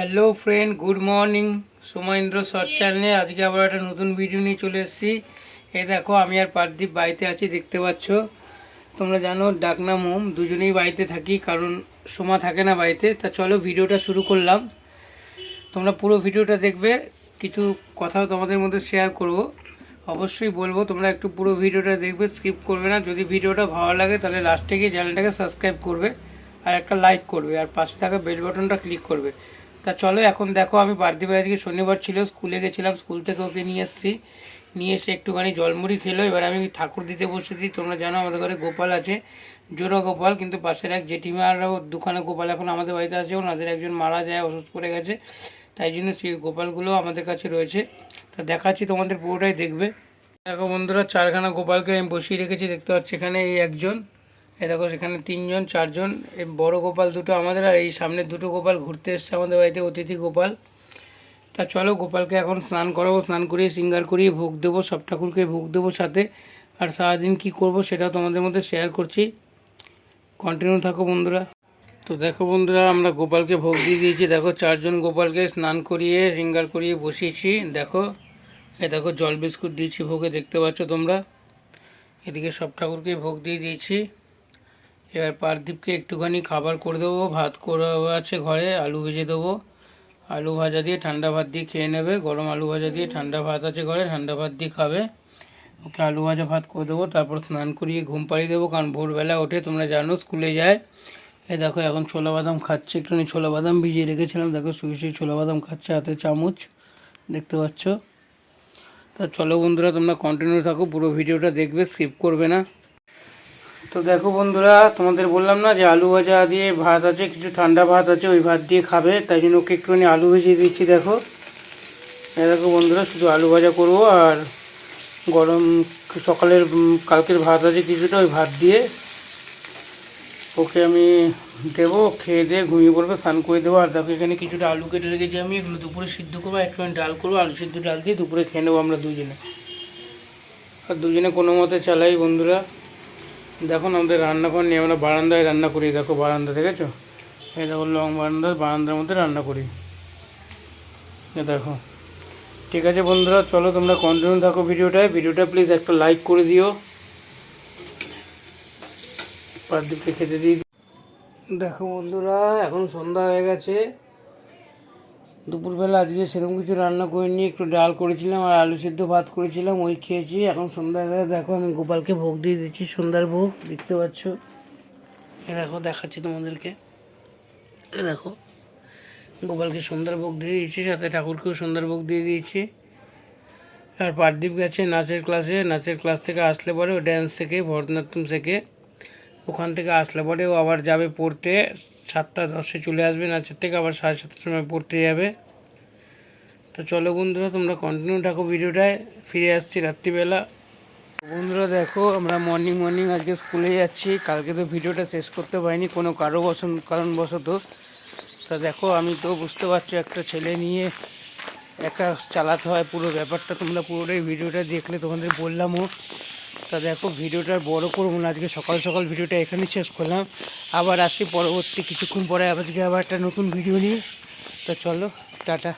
Hello friend good morning Somendra short চ্যানেলে আজকে আবার একটা নতুন ভিডিও নিয়ে চলে এসেছি। এই দেখো, আমি আর পারদীপ বাড়িতে আছি, দেখতে পাচ্ছ। তোমরা জানো, ডাকনা মোম, দুজনেই বাড়িতে থাকি, কারণ সোমা থাকে না বাড়িতে। তা চলো ভিডিওটা শুরু করলাম। তোমরা পুরো ভিডিওটা দেখবে। কিছু কথাও তোমাদের মধ্যে শেয়ার করব। অবশ্যই বলব, তোমরা একটু পুরো ভিডিওটা দেখবে স্কিপ করবে না। যদি ভিডিওটা ভালো লাগে, তাহলে লাস্টে গিয়ে চ্যানেলটাকে সাবস্ক্রাইব করবে আর একটা লাইক করবে। আর পাশে থাকা বেল বাটনটা ক্লিক করবে। তা চলো, এখন দেখো, আমি বাড়তি বাড়ি থেকে শনিবার ছিল, স্কুলে গেছিলাম, স্কুল থেকে ওকে নিয়ে এসেছি। নিয়ে এসে একটুখানি জলমুড়ি খেলো, এবার আমি ঠাকুর দিতে বসেছি তোমরা জানো আমাদের ঘরে গোপাল আছে, জোড়া গোপাল, কিন্তু পাশের এক জেঠিমারাও দুখানে গোপাল এখন আমাদের বাড়িতে আছে, ওনাদের একজন মারা যায়, অসুস্থ পড়ে গেছে, তাই জন্য সেই গোপালগুলো আমাদের কাছে রয়েছে। তা দেখাচ্ছি তোমাদের পুরোটাই দেখবে। দেখো বন্ধুরা, চারখানা গোপালকে আমি বসিয়ে রেখেছি, দেখতে পাচ্ছি এখানে এই একজন। এ দেখো, সেখানে তিনজন, চারজন বড় গোপাল দুটো আমাদের, আর এই সামনে দুটো গোপাল ঘুরতে এসছে আমাদের বাড়িতে, অতিথি গোপাল। তা চলো, গোপালকে এখন স্নান করাবো, স্নান করিয়ে, সিঙ্গার করিয়ে ভোগ দেবো, সব ঠাকুরকে ভোগ দেবো সাথে। আর সারাদিন কী করব সেটা তোমাদের মধ্যে শেয়ার করছি। কন্টিনিউ থাকো বন্ধুরা। তো দেখো বন্ধুরা, আমরা গোপালকে ভোগ দিয়ে দিয়েছি। দেখো, চারজন গোপালকে স্নান করিয়ে, সিঙ্গার করিয়ে বসিয়েছি। দেখো এ দেখো, জল বিস্কুট দিয়েছি ভোগে, দেখতে পাচ্ছ তোমরা। এদিকে সব ঠাকুরকে ভোগ দিয়ে দিয়েছি। এবার পারদীপকে একটুখানি খাবার করে দেবো, ভাত করা আছে ঘরে, আলু ভেজে দেবো। আলু ভাজা দিয়ে ঠান্ডা ভাত দিয়ে খেয়ে নেবে। গরম আলু ভাজা দিয়ে ঠান্ডা ভাত আছে ঘরে, ঠান্ডা ভাত দিয়ে খাবে। ওকে আলু ভাজা ভাত করে দেবো, তারপর স্নান করিয়ে ঘুম পাড়িয়ে দেবো, কারণ ভোরবেলা ওঠে, তোমরা জানো স্কুলে যায়। এ দেখো, এখন ছোলা বাদাম খাচ্ছে, একটুখানি ছোলা বাদাম ভিজিয়ে রেখেছিলাম। দেখো, শুয়ে শুয়ে ছোলা বাদাম খাচ্ছে হাতে চামচ, দেখতে পাচ্ছ? তা চলো বন্ধুরা, তোমরা কন্টিনিউ থাকো, পুরো ভিডিওটা দেখবে স্কিপ করবে না। তো দেখো বন্ধুরা, তোমাদের বললাম না যে আলু ভাজা দিয়ে ভাত আছে, কিছু ঠান্ডা ভাত আছে, ওই ভাত দিয়ে খাবে, তাই জন্য ওকে একটুখানি আলু ভেজে দিচ্ছি, দেখো। দেখো বন্ধুরা, শুধু আলু ভাজা করব, আর গরম সকালের কালকের ভাত আছে কিছুটা, ওই ভাত দিয়ে ওকে আমি দেবো, খেয়ে দিয়ে ঘুমিয়ে পড়বে, স্নান করে দেবো, আর দেখো এখানে কিছুটা আলু কেটে রেখেছি আমি, এগুলো দুপুরে সিদ্ধ করব একটুখানি ডাল করব, আলু সিদ্ধ ডাল দিয়ে দুপুরে খেয়ে নেব আমরা দুজনে। আর দুজনে কোনো মতে চালাই বন্ধুরা। দেখো আমাদের রান্না রান্নাঘর নিয়ে আমরা বারান্দায় রান্না করি, দেখো বারান্দা দেখেছ? এই দেখো লং বারান্দা, বারান্দার মধ্যে রান্না করি। এ দেখো। ঠিক আছে বন্ধুরা, চলো তোমরা কন্টিনিউ থাকো ভিডিওটায়। ভিডিওটা প্লিজ একটা লাইক করে দিও। পারদীপকে খেতে দিই দেখো বন্ধুরা, এখন সন্ধ্যা হয়ে গেছে। দুপুরবেলা আজকে সেরকম কিছু রান্না করে নিয়ে একটু ডাল করেছিলাম আর আলু সিদ্ধ ভাত করেছিলাম, ওই খেয়েছি। এখন সন্ধ্যাবেলা দেখো আমি গোপালকে ভোগ দিয়ে দিচ্ছি, সন্ধ্যার ভোগ, দেখতে পাচ্ছ। দেখো, দেখাচ্ছি তোমাদেরকে। দেখো, গোপালকে সুন্দর ভোগ দিয়ে দিয়েছি, সাথে ঠাকুরকেও সুন্দর ভোগ দিয়ে দিয়েছি। আর পারদীপ গেছে নাচের ক্লাসে নাচের ক্লাস থেকে আসলে পরে ও ড্যান্স শেখে, ভরতনাট্যম শেখে। ওখান থেকে আসলে পরে ও আবার যাবে পড়তে, সাতটা, দশে চলে আসবে নাচের থেকে আবার সাড়ে সাতটার সময় পড়তে যাবে। তো চলো বন্ধুরা, তোমরা কন্টিনিউ থাকো ভিডিওটায়, ফিরে আসছি রাত্রিবেলা। বন্ধুরা দেখো, আমরা মর্নিং মর্নিং আজকে স্কুলে যাচ্ছি, কালকে তো ভিডিওটা শেষ করতে পারিনি, কোনো কারও বসন কারণবশত। তা দেখো, আমি তো বুঝতে পারছি, একটা ছেলে নিয়ে একা চালাতে হয় পুরো ব্যাপারটা, তোমরা পুরোটাই ভিডিওটা দেখলে তোমাদের বললামও। তা দেখো, ভিডিওটা বড় করব না। আজকে সকাল সকাল ভিডিওটা এখানেই শেষ করলাম। আবার আসছি পরবর্তী কিছুক্ষণ পরে আজকে আবার একটা নতুন ভিডিও নিয়ে। তা চলো, টাটা।